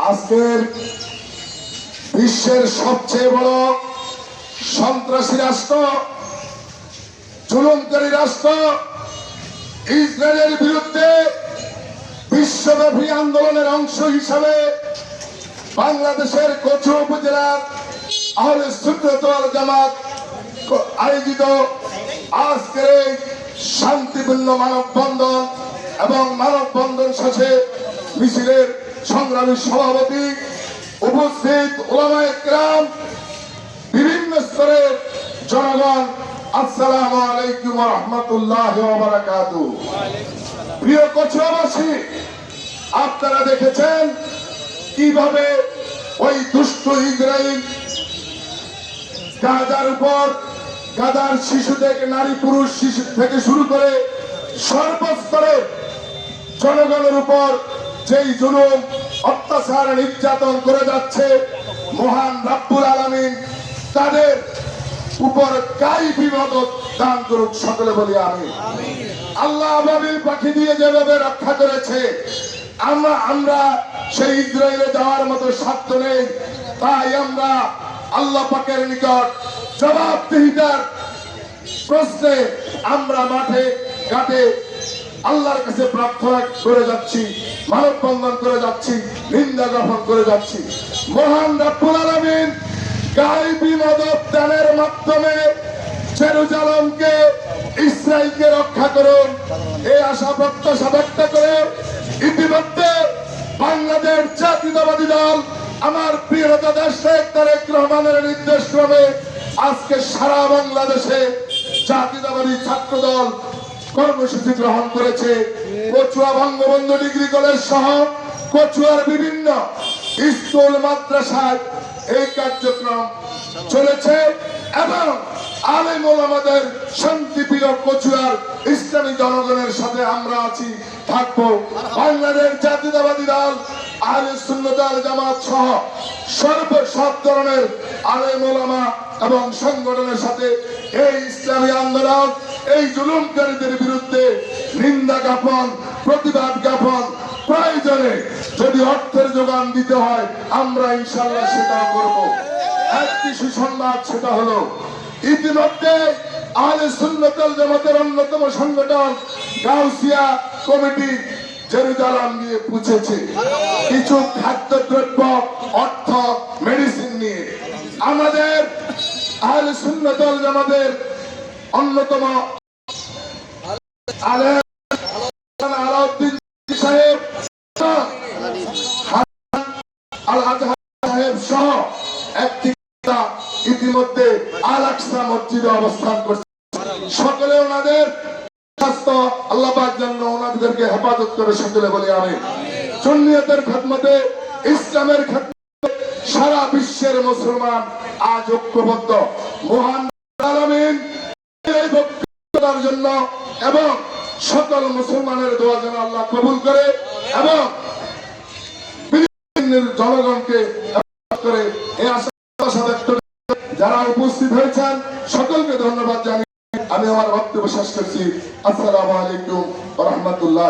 আজকের বিশ্বের সবচেয়ে বড় সন্ত্রাসী রাষ্ট্র জুলুমকারী রাষ্ট্র, ইসরায়েলের বিরুদ্ধে বিশ্বব্যাপী আন্দোলনের অংশ হিসাবে বাংলাদেশের কচু উপজেলার আহলে সুন্নতল জামাত আয়োজিত আজকের এই শান্তিপূর্ণ মানববন্ধন এবং মানববন্ধন শেষে মিছিলের সংগ্রামী সভাপতি উপস্থিত ওলামায়ে বিভিন্ন স্তরের জনগণ আলাইকুম রহমতুল্লাহ প্রিয় কচুয়াবাসী, আপনারা দেখেছেন কীভাবে ওই দুষ্ট ইসরায়েল গাজার উপর গাজার শিশু থেকে নারী পুরুষ শিশু থেকে শুরু করে সর্বস্তরে জনগণের উপর যেই জুলুম, অত্যাচার, নির্যাতন করে যাচ্ছে মহান রাব্বুল আলামিন, তাদের উপর গাই বিপদ দান করুক সকলে বলি আমি আল্লাহ আবাবিল পাখি দিয়ে যেভাবে রক্ষা করেছে, আমরা আমরা সেই ইসরায়েলে যাওয়ার মতো সাধ্য নেই, তাই আমরা আল্লাহ পাকের নিকট জবাবদিহিতার প্রশ্নে আমরা মাঠে, ঘাটে আল্লাহর কাছে প্রার্থনা করে যাচ্ছি। মানববন্ধন করে যাচ্ছি, নিন্দা জ্ঞাপন করে যাচ্ছি। মহান রাব্বুল আলামিন দানের মাধ্যমে জেরুজালামকে, ইসরায়েলকে রক্ষা করুন। এই আশা প্রত্যাশা ব্যক্ত করে ইতিমধ্যে বাংলাদেশ জাতীয়তাবাদী দল আমার প্রিয় নেতা দেশ তারেক রহমানের নির্দেশ ক্রমে আজকে সারা বাংলাদেশে জাতীয়তাবাদী ছাত্র দল কর্মসূচি গ্রহণ করেছে। কচুয়া বঙ্গবন্ধু ডিগ্রি কলেজ সহ কচুয়ার বিভিন্ন স্কুল, মাদ্রাসায় এই কার্যক্রম চলেছে এবং আলেমুল আমাদের শান্তিপ্রিয় কচুয়ার ইসলামী জনগণের সাথে আমরা আছি, থাকব। বাংলাদেশ জাতীয়তাবাদী দল আলে সুন্নতাল জামাত সহ সর্ব সব ধরনের আলেম এবং সংগঠনের সাথে এই ইসলামী আন্দোলন, এই জুলুমকারীদের বিরুদ্ধে নিন্দা জ্ঞাপন, প্রতিবাদ জ্ঞাপন প্রয়োজনে যদি অর্থের যোগান দিতে হয়, আমরা ইনশাল্লাহ সেটাও করব। একটি সুসংবাদ, সেটা হলো, ইতিমধ্যে আহলে সুন্নতল জামাতের অন্যতম সংগঠন গাউসিয়া কমিটি জেরুজালাম গিয়ে পুছেছে। কিছু খাদ্যদ্রব্য, অর্থ নিয়ে আমাদের আহলে সুন্নতল জামাতের অন্যতম আলাউদ্দিন সাহেব, আল আজহার সাহেব সহ একটি ইতিমধ্যে আল আকসা মসজিদে অবস্থান করছে। সকলে ওনাদের স্বাস্থ্য আল্লাহ যেন ওনাদেরকে হেফাজত করে, সকলে বলি আমি সুন্নিয়তের খেদমতে, ইসলামের খেদমতে সারা বিশ্বের মুসলমান আজ ঐক্যবদ্ধ। মহান আলামিন এই জন্য এবং সকল মুসলমানের দোয়া যেন আল্লাহ কবুল করে এবং জনগণকে যারা উপস্থিত হয়েছেন, সকলকে ধন্যবাদ জানিয়ে আমি আমার বক্তব্য শেষ করছি। আসসালামু আলাইকুম রহমতুল্লাহ